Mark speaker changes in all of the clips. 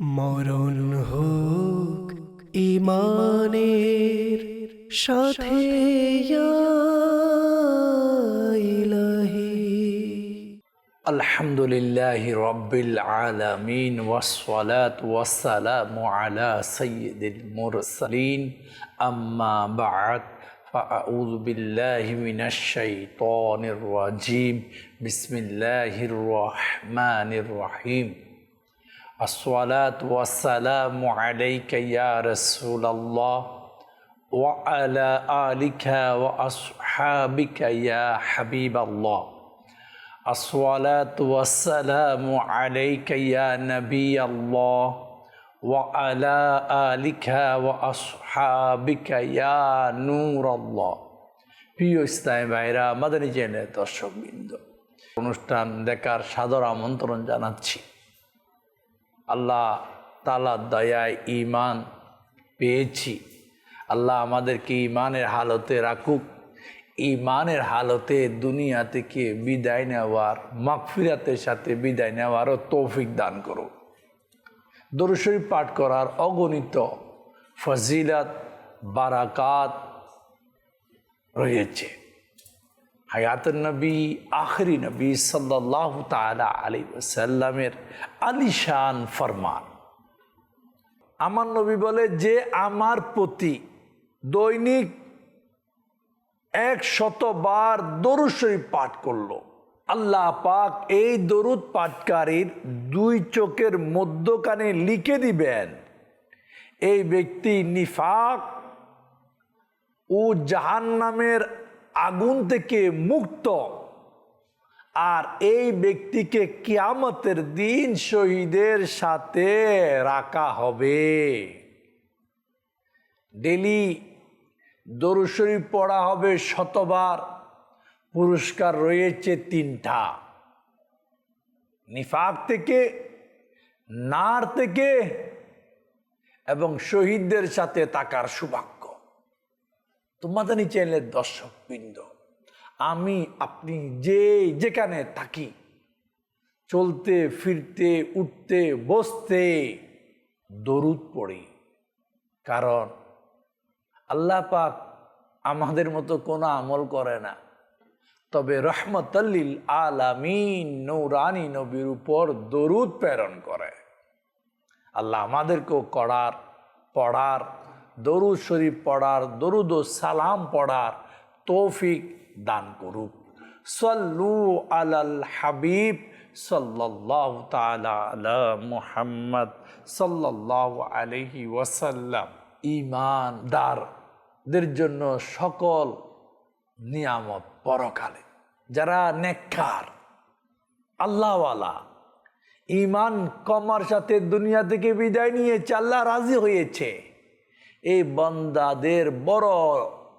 Speaker 1: মরণ হোক ইমানের সাথে ইয়া ইলাহি
Speaker 2: الحمد لله رب العالمين والصلاة والسلام على سيد المرسلين أما بعد فأعوذ بالله من الشيطان الرجيم بسم الله الرحمن الرحيم আসসালাত ওয়াসালাম আলাইকা ইয়া রাসূলুল্লাহ ওয়া আলা আলিকা ওয়া আসহাবিকা ইয়া হাবিবাল্লাহ আসসালাত ওয়াসালাম আলাইকা ইয়া নবিয়াল্লাহ ওয়া আলা আলিকা ওয়া আসহাবিকা ইয়া নূরাল্লাহ প্রিয় ইসলামী ভাইরা মাদানী জেনে অনুষ্ঠান দেখার সাদর আমন্ত্রণ জানাচ্ছি। আল্লাহ তালা দয়ায় ইমান পেয়েছি। আল্লাহ আমাদেরকে ইমানের হালতে রাখুক। ইমানের হালতে দুনিয়া থেকে বিদায় নেওয়ার, মাগফিরাতের সাথে বিদায় নেওয়ারও তৌফিক দান করুক। দরুশরীফ পাঠ করার অগণিত ফজিলত, বারাকাত রয়েছে। হায়াত নবী, আখরি নবী সাল্লাহ তালা আলী সাল্লামের আলিশান ফরমান। আমার নবী বলে, যে আমার প্রতি দৈনিক এক শতবার দরুদ শরীফ পাঠ করল। আল্লাহ পাক এই দরুদ পাঠকারীর দুই চোখের মধ্যখানে লিখে দিবেন, এই ব্যক্তি নিফাক ও জাহান্নামের আগুন থেকে মুক্ত। আর এই ব্যক্তিকে কিয়ামতের দিন শহীদের সাথে রাখা হবে। ডেলি দরুশরীফ পড়া হবে শতবার, পুরস্কার রয়েছে তিনটা। নিফাক থেকে, নার থেকে এবং শহীদদের সাথে তাকার সৌভাগ্য তোমাদের চ্যানেলের দর্শক বৃন্দ আমি আপনি যে যেখানে থাকি, চলতে, ফিরতে, উঠতে, বসতে দরুদ পড়ি। কারণ আল্লাহ পাক আমাদের মতো কোনো আমল করে না। তবে রহমতাল্লিল আলামিন নৌরানি নবীর উপর দরুদ প্রেরণ করে। আল্লাহ আমাদেরকেও করার, পড়ার দরুদ শরীফ পড়ার, দরুদ সালাম পড়ার তৌফিক দান করুক। সল্লু আলাল হাবিব সাল্লাহ তালা আলা মুহাম্মদ সাল্লাহ আলহি ওয়াসাল্লাম। ইমানদারদের জন্য সকল নিয়ামত পরকালে। যারা নেককার, আল্লাহওয়ালা ইমান কমার সাথে দুনিয়া থেকে বিদায় নিয়েছে আল্লাহ রাজি হয়েছে। এই বন্দাদের বড়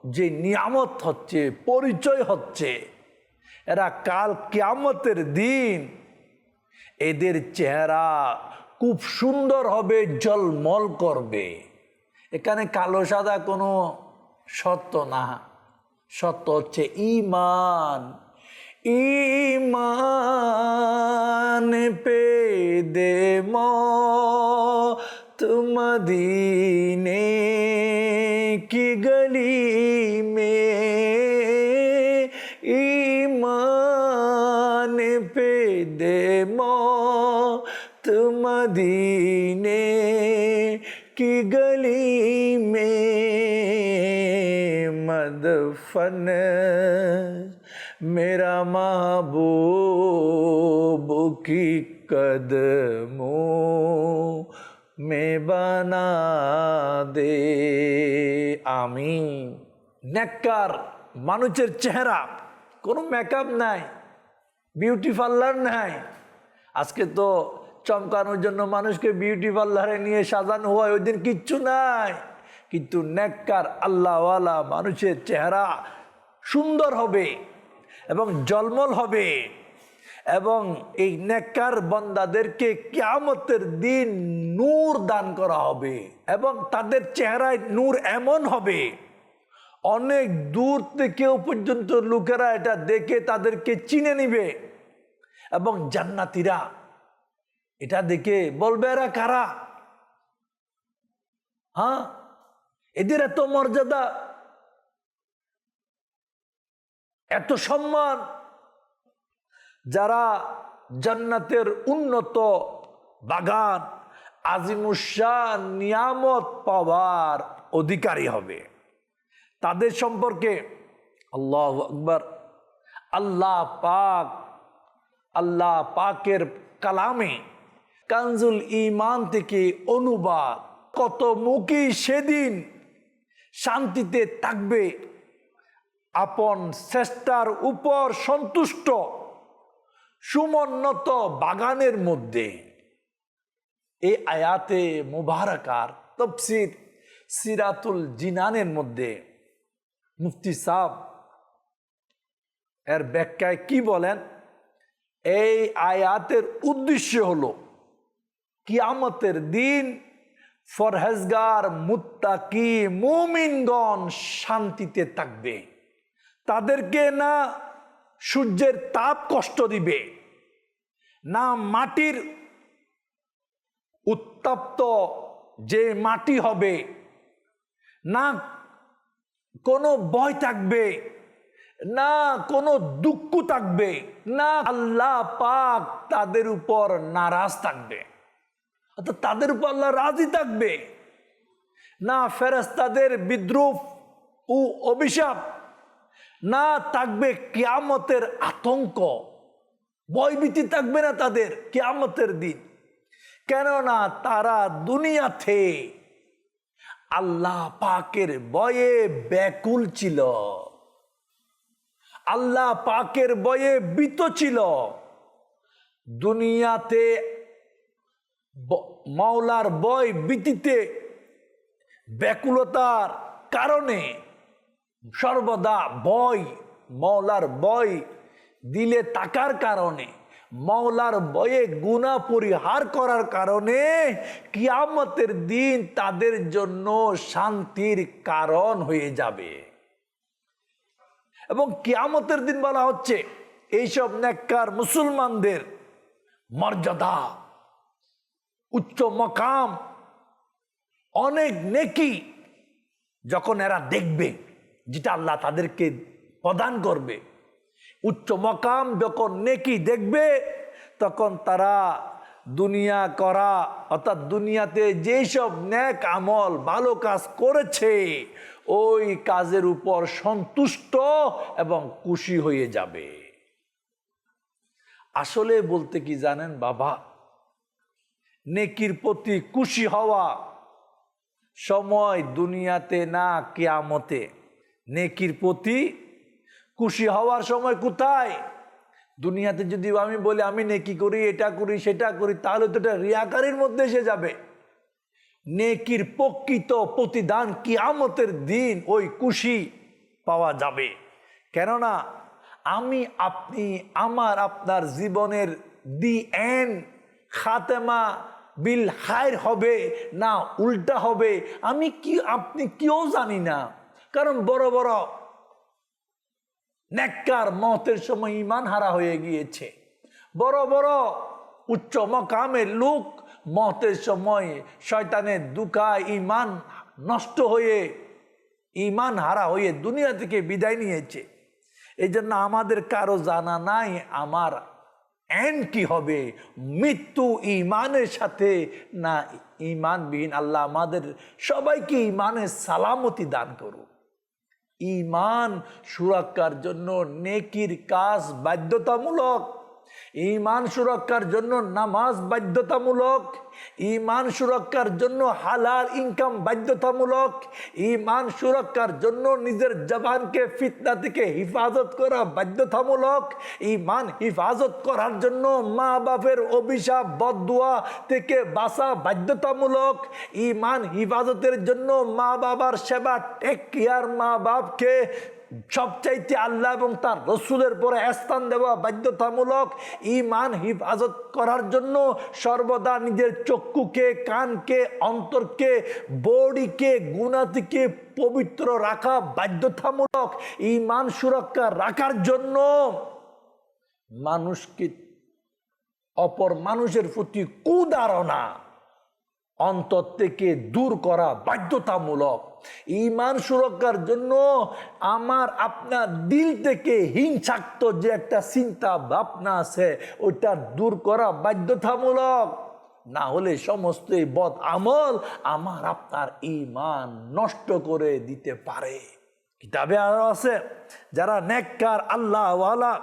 Speaker 2: যে নিয়ামত হচ্ছে, পরিচয় হচ্ছে, এরা কাল কেয়ামতের দিন এদের চেহারা খুব সুন্দর হবে জলমল করবে। এখানে কালো সাদা কোনো সত্য না। সত্য হচ্ছে ইমান ইমান পে দে رات مدینے کی گلی میں ایمان پہ دے موت مدینے کی گلی میں مدفن میرا محبوب کی قدموں में बना दे আমি নেককার মানুষের চেহারা কোনো মেকআপ নাই বিউটি পার্লার নাই আজকে তো চমকানোর জন্য মানুষকে বিউটি পার্লারে নিয়ে সাজানো হয় ওই দিন কিচ্ছু নাই কিন্তু নেককার আল্লাহওয়ালা মানুষের চেহারা সুন্দর হবে এবং জলমল হবে এবং এই নেককার বন্দাদেরকে কিয়ামতের দিন নূর দান করা হবে এবং তাদের চেহারায় নূর এমন হবে। অনেক দূর থেকেও পর্যন্ত লোকেরা এটা দেখে তাদেরকে চিনে নিবে এবং জান্নাতিরা এটা দেখে বলবে, এরা কারা? হ্যাঁ এদের এত মর্যাদা, এত সম্মান যারা জান্নাতের উন্নত বাগান আজিমুসাহ নিয়ামত পাওয়ার অধিকারী হবে। তাদের সম্পর্কে আল্লাহ আকবর, আল্লাহ পাক, আল্লাহ পাকের কালামে কানজুল ইমান থেকে অনুবাদ, কত মুখী সেদিন শান্তিতে থাকবে। আপন চেষ্টার উপর সন্তুষ্ট সুমন্নত বাগানের মধ্যে। এই আয়াতে মুবারকার তফসির সিরাতুল জিনানের মধ্যে মুফতি সাহ এর ব্যাখ্যায় কি বলেন? এই আয়াতের উদ্দেশ্য হলো, কিয়ামতের দিন ফরহেজগার, মুত্তাকি মুমিনগণ শান্তিতে থাকবে। তাদেরকে না সূর্যের তাপ কষ্ট দিবে, না মাটির উত্তপ্ত যে মাটি হবে, না কোনো ভয় থাকবে, না কোনো দুঃখ থাকবে, না আল্লাহ পাক তাদের উপর নারাজ থাকবে। অর্থাৎ তাদের উপর আল্লাহ রাজি থাকবে, না ফেরেস্তাদের বিদ্রুপ ও অভিশাপ না থাকবে কিয়ামতের আতঙ্ক। ভয়ভীতি থাকবে না তাদের কিয়ামতের দিন। কেননা তারা দুনিয়াতে আল্লাহ পাকের বয়ে ব্যাকুল ছিল। আল্লাহ পাকের বয়ে বিত ছিল। দুনিয়াতে মাওলার বয় বিতিতে ব্যাকুলতার কারণে সর্বদা ভয় মৌলার বয় দিলে তাকার কারণে, মৌলার বয়ে গুণা পরিহার করার কারণে কিয়ামতের দিন তাদের জন্য শান্তির কারণ হয়ে যাবে। এবং কিয়ামতের দিন বলা হচ্ছে, এইসব নেককার মুসলমানদের মর্যাদা, উচ্চ মকাম, অনেক নেকি যখন এরা দেখবে। যেটা আল্লাহ তাদেরকে প্রদান করবে। উচ্চ মকাম যখন নেকি দেখবে, তখন তারা দুনিয়া করা, অর্থাৎ দুনিয়াতে যেসব ন্যাক আমল, ভালো কাজ করেছে, ওই কাজের উপর সন্তুষ্ট এবং খুশি হয়ে যাবে। আসলে বলতে কি জানেন বাবা? নেকির প্রতি খুশি হওয়া সময় দুনিয়াতে না কেয়ামতে নেকির প্রতি খুশি হওয়ার সময় কোথায়? দুনিয়াতে যদি আমি বলি, আমি নেকি করি, এটা করি, সেটা করি, তাহলে তো এটা রিয়াকারির মধ্যে এসে যাবে। নেকির প্রকৃত প্রতিদান কিয়ামতের দিন ওই খুশি পাওয়া যাবে। কেননা আমি, আপনি, আমার, আপনার জীবনের দি এন খাতেমা বিল হায়ের হবে না উল্টা হবে। আমি কি, আপনি কেউ জানি না। কারণ বড় বড় নেককার মতের সময় ইমান হারা হয়ে গিয়েছে। বড় বড় উচ্চ মকামের লোক মতের সময় শয়তানের দুকা ইমান নষ্ট হয়ে, ইমান হারা হয়ে দুনিয়া থেকে বিদায় নিয়েছে। এই জন্য আমাদের কারও জানা নাই আমার এন কি হবে, মৃত্যু ইমানের সাথে না ইমানবিহীন। আল্লাহ আমাদের সবাইকে ইমানের সালামতি দান করুক। ইমান সুরক্ষার জন্য নেকির কাজ বাধ্যতামূলক। ইমান সুরক্ষার জন্য নামাজ বাধ্যতামূলক, ইমান সুরক্ষার জন্য হালাল ইনকাম বাধ্যতামূলক, ইমান সুরক্ষার জন্য নিজের জবানকে ফিতনা থেকে হিফাজত করা বাধ্যতামূলক, ইমান হিফাজত করার জন্য মা বাপের অভিশাপ বদুয়া থেকে বাঁচা বাধ্যতামূলক, ইমান হিফাজতের জন্য মা বাবার সেবা টেক কেয়ার মা বাপকে সবচাইতে আল্লাহ এবং তার রসুলের পরে স্থান দেওয়া বাধ্যতামূলক ইমান হিফাজত করার জন্য সর্বদা নিজের চক্ষুকে, কানকে, অন্তরকে, বডিকে গুণা থেকে পবিত্র রাখা বাধ্যতামূলক ইমান সুরক্ষা রাখার জন্য মানুষকে অপর মানুষের প্রতি কুধারণা অন্তর থেকে দূর করা বাধ্যতামূলক। ইমান সুরক্ষার জন্য আমার আপনার দিল থেকে হিংসাক্ত যে একটা চিন্তা ভাবনা আছে, ওইটা দূর করা বাধ্যতামূলক। না হলে সমস্ত বদ আমল আমার আপনার ইমান নষ্ট করে দিতে পারে। কিতাবে আরও আছে, যারা নেককার আল্লাহওয়ালা,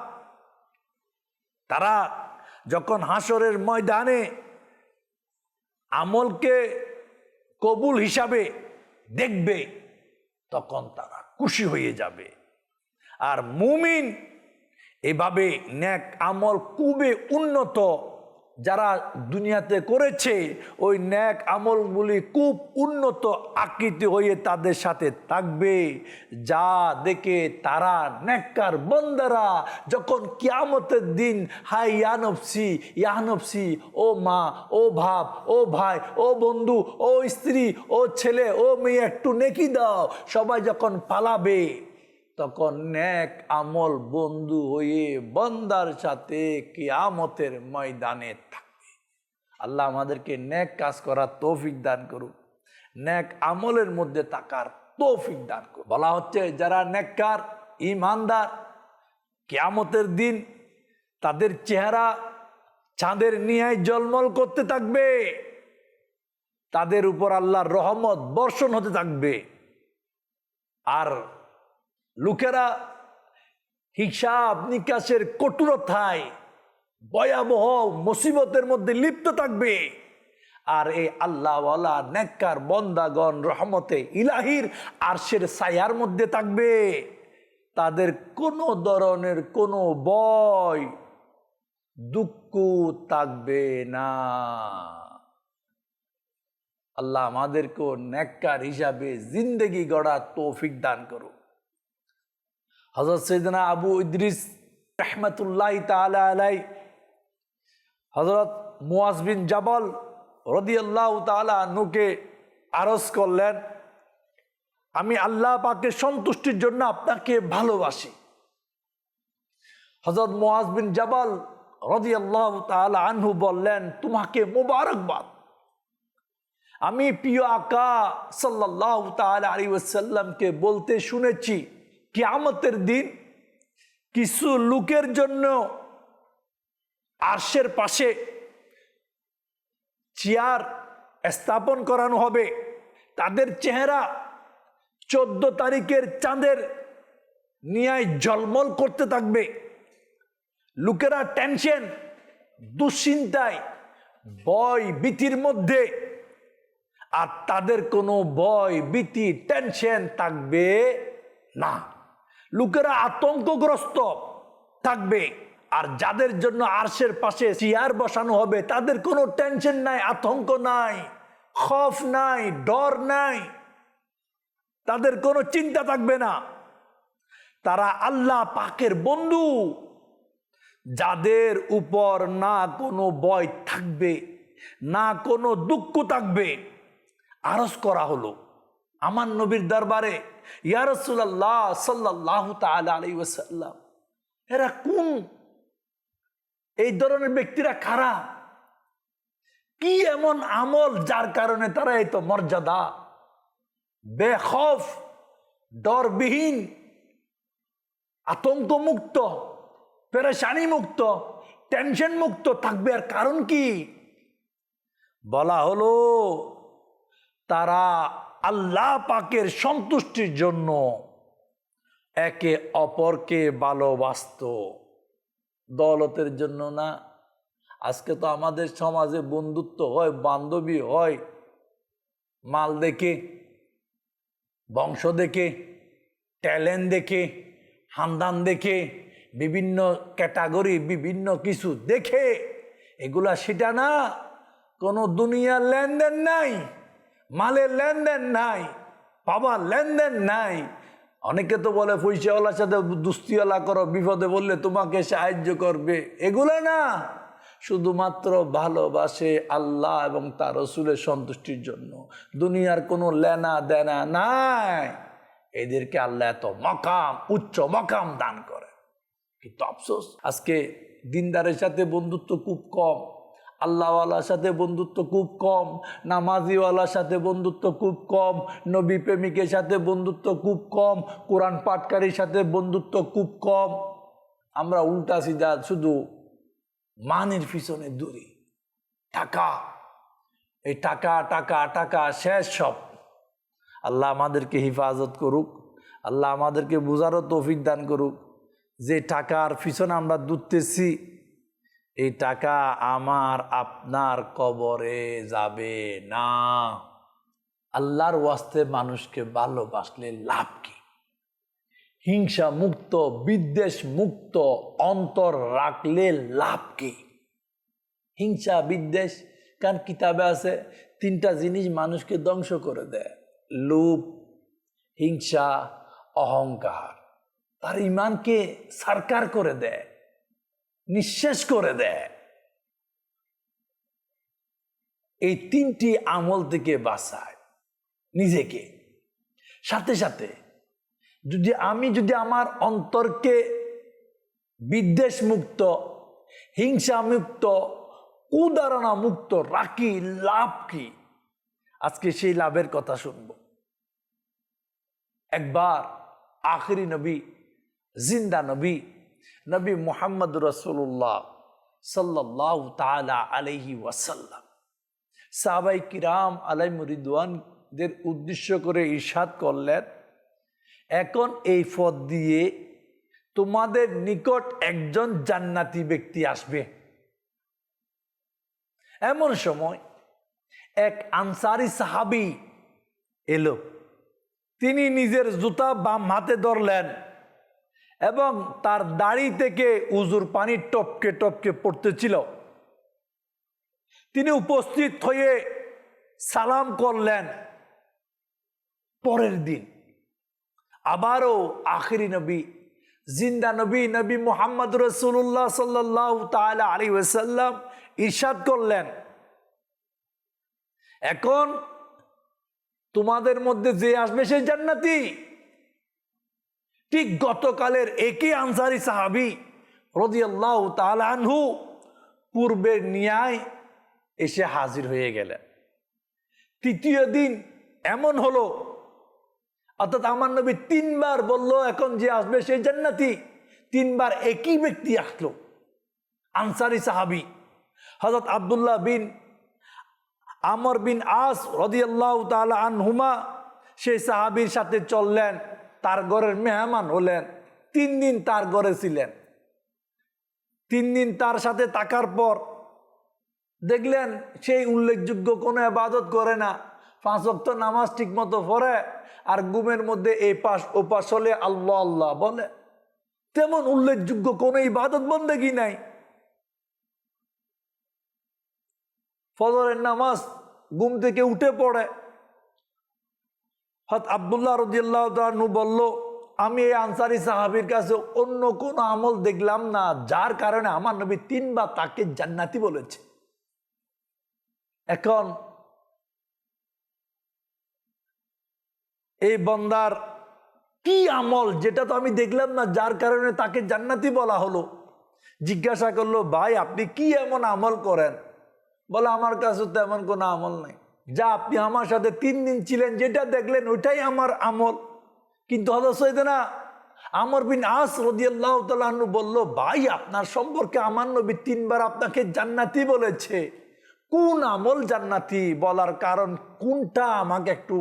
Speaker 2: তারা যখন হাসরের ময়দানে আমলকে কবুল হিসাবে দেখবে, তখন তারা খুশি হয়ে যাবে। আর মুমিন এভাবে ন্যাক আমল খুবই উন্নত যারা দুনিয়াতে করেছে, ওই ন্যাক আমলগুলি খুব উন্নত আকৃতি হয়ে তাদের সাথে থাকবে। যা দেখে তারা ন্যাক্কার বন্দারা যখন কিয়ামতের দিন, হাই ইয়ানফসি ইয়ানফসি, ও মা, ও ভাব ও ভাই, ও বন্ধু, ও স্ত্রী, ও ছেলে, ও মেয়ে, একটু নেকি দাও। সবাই যখন পালাবে তখন ন্যাক আমল বন্ধু হয়ে বন্দার সাথে কিয়ামতের ময়দানে থাকবে। আল্লাহ আমাদেরকে ন্যাক কাজ করার তৌফিক দান করুক ন্যাক আমলের মধ্যে থাকার তৌফিক দান করুক। বলা হচ্ছে, যারা ন্যাক্কার ইমানদার কিয়ামতের দিন তাদের চেহারা চাঁদের নিয়ায় জলমল করতে থাকবে। তাদের উপর আল্লাহর রহমত বর্ষণ হতে থাকবে। আর লোকেরা হিসাব নিকাশের কঠোরতায় ভয়াবহ মুসিবতের মধ্যে লিপ্ত থাকবে। আর এই আল্লাহওয়ালা, নেককার বন্দাগণ, রহমতে ইলাহির আরশের ছায়ার মধ্যে থাকবে। তাদের কোনো ধরনের কোনো বয় দুঃখ থাকবে না। আল্লাহ আমাদেরকেও নেককার হিসাবে জিন্দগি গড়া তৌফিক দান করুক। হজরত সৈদনা আবু ইদ্রিস রহমতুল্লাহ তালা আলাই হজরত মুয়াজ বিন জাবল রদিয়াল্লাহ তালা নুকে আরজ করলেন, আমি আল্লাহ পাকে সন্তুষ্টির জন্য আপনাকে ভালোবাসি। হজরত মুয়াজ বিন জাবাল রদিয়াল্লাহ তালা আনহু বললেন, তোমাকে মোবারকবাদ। আমি প্রিয় আকা সাল্লাহ তালা আলী ওসাল্লামকে বলতে শুনেছি কিয়ামতের দিন কিছু লোকের জন্য আরশের পাশে চেয়ার স্থাপন করানো হবে। তাদের চেহারা চোদ্দ তারিখের চাঁদের নিয়ায় জলমল করতে থাকবে। লোকেরা টেনশন, দুশ্চিন্তায়, ভয় ভীতির মধ্যে। আর তাদের কোনো ভয় ভীতি, টেনশন থাকবে না। লোকেরা আতঙ্কগ্রস্ত থাকবে। আর যাদের জন্য আরশের পাশে চেয়ার বসানো হবে, তাদের কোনো টেনশন নাই, আতঙ্ক নাই, খফ নাই, ডর নাই। তাদের কোনো চিন্তা থাকবে না। তারা আল্লাহ পাকের বন্ধু। যাদের উপর না কোনো ভয় থাকবে, না কোনো দুঃখ থাকবে। আরজ করা হলো। আমার নবীর দরবারে ইয়ারসুল্লাহ সাল্লাহ তালা আলী ওসাল্লাম এরা কোন? এই ধরনের ব্যক্তিরা খারাপ কি এমন আমল যার কারণে তারা এই তো মর্যাদা? বেখফ ডরবিহীন আতঙ্ক মুক্ত পেরেশানি মুক্ত টেনশন মুক্ত থাকবে আর কারণ কি? বলা হলো, তারা আল্লাহ পাকের সন্তুষ্টির জন্য একে অপরকে ভালোবাসত। দৌলতের জন্য না। আজকে তো আমাদের সমাজে বন্ধুত্ব হয়, বান্ধবী হয়, মাল দেখে, বংশ দেখে, ট্যালেন্ট দেখে হান্দান দেখে, বিভিন্ন ক্যাটাগরি, বিভিন্ন কিছু দেখে, এগুলা সেটা না। কোনো দুনিয়ার লেনদেন নাই। মালের লেনদেন নাই বাবার লেনদেন নাই। অনেকে তো বলে, পয়সাওয়ালার সাথে দুস্তিওয়ালা করো, বিপদে বললে তোমাকে সাহায্য করবে। এগুলো না। শুধুমাত্র ভালোবাসে আল্লাহ এবং তার রসুলের সন্তুষ্টির জন্য। দুনিয়ার কোনো লেনা দেনা নাই। এদেরকে আল্লাহ এত মকাম, উচ্চ মকাম দান করে। কিন্তু আফসোস, আজকে দিনদারের সাথে বন্ধুত্ব খুব কম। আল্লাহওয়ালার সাথে বন্ধুত্ব খুব কম, নামাজিওয়ালার সাথে বন্ধুত্ব খুব কম নবী প্রেমিকের সাথে বন্ধুত্ব খুব কম, কোরআন পাঠকারীর সাথে বন্ধুত্ব খুব কম। আমরা উল্টা সিধা শুধু মানের পিছনে দূরে টাকা, এই টাকা টাকা টাকা, শেষ সব। আল্লাহ আমাদেরকে হিফাজত করুক, আল্লাহ আমাদেরকে বোঝারও তৌফিক দান করুক। যে টাকার পিছনে আমরা দুধতেছি এই টাকা আমার আপনার কবরে যাবে না। আল্লাহর ওয়াস্তে মানুষকে ভালোবাসলে লাভ কি? হিংসা মুক্ত, বিদ্বেষ মুক্ত অন্তর রাখলে লাভ কি? হিংসা, বিদ্বেষ কারণ কিতাবে আছে? তিনটা জিনিস মানুষকে ধ্বংস করে দেয়। লোভ, হিংসা, অহংকার। তার ইমানকে সারকার করে দেয়। নিঃশেষ করে দেয়। এই তিনটি আমল থেকে বাঁচায় নিজেকে। সাথে সাথে যদি আমি যদি আমার অন্তরকে বিদ্বেষ মুক্ত হিংসা মুক্ত কুদারণা মুক্ত রাখি, লাভ কি? আজকে সেই লাভের কথা শুনব। একবার আখরি নবী, জিন্দা নবী নবী মোহাম্মদ রসুল্লাহ সাল্লাহ তালা আলহি ওয়াসাল্লাম। সাহাবাই কিরাম আলাই মুরিদওয়ানদের উদ্দেশ্য করে ইরশাদ করলেন, এখন এই পথ দিয়ে তোমাদের নিকট একজন জান্নাতি ব্যক্তি আসবে। এমন সময় এক আনসারি সাহাবি এলো। তিনি নিজের জুতা বাম হাতে ধরলেন। এবং তার দাড়ি থেকে উজুর পানি টপকে টপকে পড়তেছিল। তিনি উপস্থিত হয়ে সালাম করলেন। পরের দিন আবারও আখিরি নবী, জিন্দা নবী নবী মোহাম্মদ রসুল্লাহ সাল্লাহ তালা আলী ওসাল্লাম ইরশাদ করলেন। এখন তোমাদের মধ্যে যে আসবে সে জান্নাতি। ঠিক গতকালের একই আনসারি সাহাবি রদিয়াল্লাহ তালানহু পূর্বের ন্যায় এসে হাজির হয়ে গেলেন। তৃতীয় দিন এমন হলো, অর্থাৎ আমার নবী তিনবার বলল, এখন যে আসবে সে জান্নাতি। তিনবার একই ব্যক্তি আসলো, আনসারি সাহাবি। হজরত আবদুল্লাহ বিন আমর বিন আস রদিয়াল্লাহ তালা আনহুমা, সেই সাহাবির সাথে চললেন। তার ঘরের মেহমান হলেন, তিন দিন তার ঘরে ছিলেন। তিন দিন তার সাথে থাকার পর দেখলেন সেই উল্লেখযোগ্য কোনো আবাদত করে না। পাঁচ অক্ত নামাজ ঠিক মতো পড়ে আর গুমের মধ্যে এই পাশ ও পাশ হলে আল্লাহ আল্লাহ বলে। তেমন উল্লেখযোগ্য কোনো ইবাদত বন্দেগি নাই। ফজরের নামাজ ঘুম থেকে উঠে পড়ে হত আবদুল্লাহ রদিয়াল্লাহ নু বলল, আমি এই আনসারি সাহাবির কাছে অন্য কোন আমল দেখলাম না, যার কারণে আমার নবী তিনবার তাকে জান্নাতি বলেছে। এখন এই বন্দার কি আমল, যেটা তো আমি দেখলাম না, যার কারণে তাকে জান্নাতি বলা হলো? জিজ্ঞাসা করল, ভাই, আপনি কি এমন আমল করেন? বলে, আমার কাছে তো এমন কোনো আমল নাই। যা আপনি আমার সাথে তিন দিন ছিলেন, যেটা দেখলেন ওইটাই আমার আমল। কিন্তু হদসইতে না আমর বিন আস রদিয়াল্লাহ তালু বলল, ভাই, আপনার সম্পর্কে আমার নবী তিনবার আপনাকে জান্নাতি বলেছে। কোন আমল জান্নাতি বলার কারণ কোনটা আমাকে একটু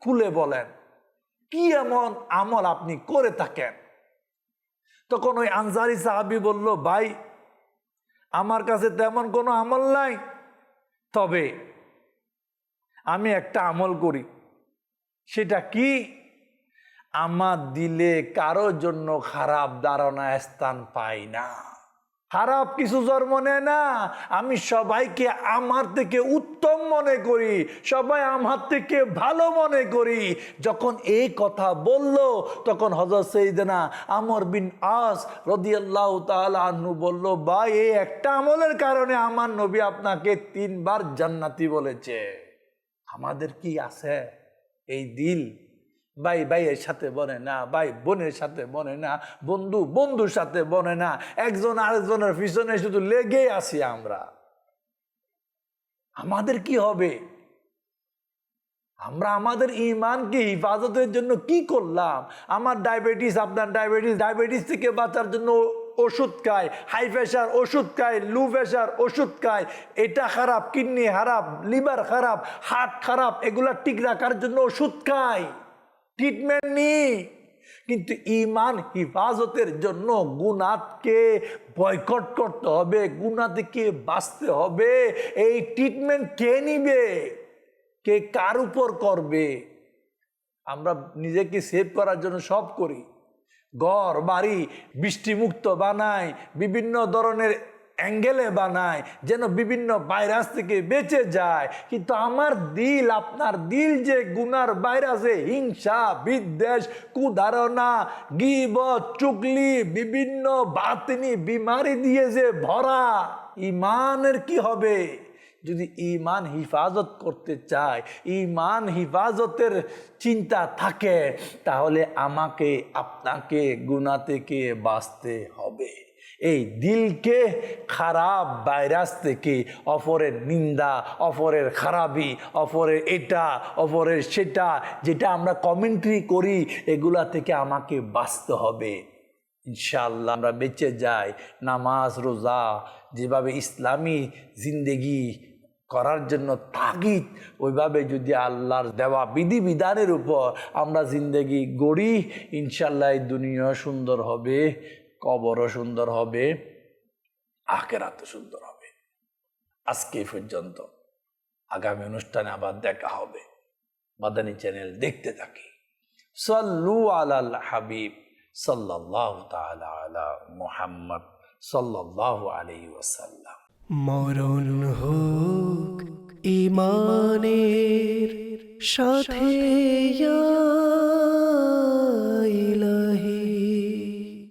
Speaker 2: খুলে বলেন। কি এমন আমল আপনি করে থাকেন? তখন ওই আনসারি সাহাবি বলল, ভাই, আমার কাছে তেমন কোনো আমল নাই। তবে আমি একটা আমল করি। সেটা কি? আমার দিলে কারও জন্য খারাপ ধারণা স্থান পাই না। খারাপ কিছু জন্ম নেয় না। আমি সবাইকে আমার থেকে উত্তম মনে করি। সবাই আমার থেকে ভালো মনে করি। যখন এই কথা বলল, তখন হজরত সেইদিনা আমর বিন আস রদিয়াল্লাহ তালু বলল বা এই একটা আমলের কারণে আমার নবী আপনাকে তিনবার জান্নাতি বলেছে। আমাদের কি আছে? এই দিল? ভাই, ভাইয়ের সাথে বনে না, ভাই বোনের সাথে বনে না, বন্ধু বন্ধুর সাথে বনে না, একজন আরেকজনের পিছনে শুধু লেগেই আসি আমরা। আমাদের কি হবে? আমরা আমাদের ইমানকে হিফাজতের জন্য কি করলাম? আমার ডায়াবেটিস, আপনার ডায়াবেটিস ডায়াবেটিস থেকে বাঁচার জন্য ওষুধ খায় হাই প্রেশার ওষুধ খায় লো প্রেশার ওষুধ খায়, এটা খারাপ কিডনি খারাপ লিভার খারাপ হার্ট খারাপ, এগুলা ঠিক রাখার জন্য ওষুধ খায়। ট্রিটমেন্ট নিই। কিন্তু ইমান হিফাজতের জন্য গুনাতকে বয়কট করতে হবে গুনা থেকে বাঁচতে হবে। এই ট্রিটমেন্ট কে নিবে? কে কার উপর করবে? আমরা নিজেকে সেভ করার জন্য সব করি। ঘর বাড়ি, বৃষ্টিমুক্ত বানায়, বিভিন্ন ধরনের অ্যাঙ্গেলে বানায়, যেন বিভিন্ন ভাইরাস থেকে বেঁচে যায়। কিন্তু আমার দিল, আপনার দিল যে গুনার ভাইরাসে হিংসা, বিদ্বেষ, কুধারণা গিব চুকলি বিভিন্ন বাতিনি, বিমারি দিয়ে যে ভরা, ইমানের কি হবে? যদি ইমান হিফাজত করতে চায় ইমান হিফাজতের চিন্তা থাকে, তাহলে আমাকে, আপনাকে গুণা থেকে বাঁচতে হবে। এই দিলকে খারাপ ভাইরাস থেকে অপরের নিন্দা, অপরের খারাপি, অপরের এটা, অপরের সেটা, যেটা আমরা কমেন্ট্রি করি, এগুলা থেকে আমাকে বাঁচতে হবে। ইনশাল্লাহ আমরা বেঁচে যাই, নামাজ, রোজা যেভাবে ইসলামী জিন্দেগি করার জন্য তাগিদ, ওইভাবে যদি আল্লাহর দেওয়া বিধিবিধানের উপর আমরা জিন্দেগি গড়ি, ইনশাল্লাহ দুনিয়া সুন্দর হবে, কবরও সুন্দর হবে, আখেরাতও সুন্দর হবে। আজকে পর্যন্ত আগামী অনুষ্ঠানে আবার দেখা হবে। মাদানী চ্যানেল দেখতে থাকি। সল্লু আলাল হাবিব সাল্লাহ তালা আলা মুহাম্মদ। সাল্লাহ আলী ওয়াসাল্লাম।
Speaker 1: মরণ হোক ইমানের সাথে ইলা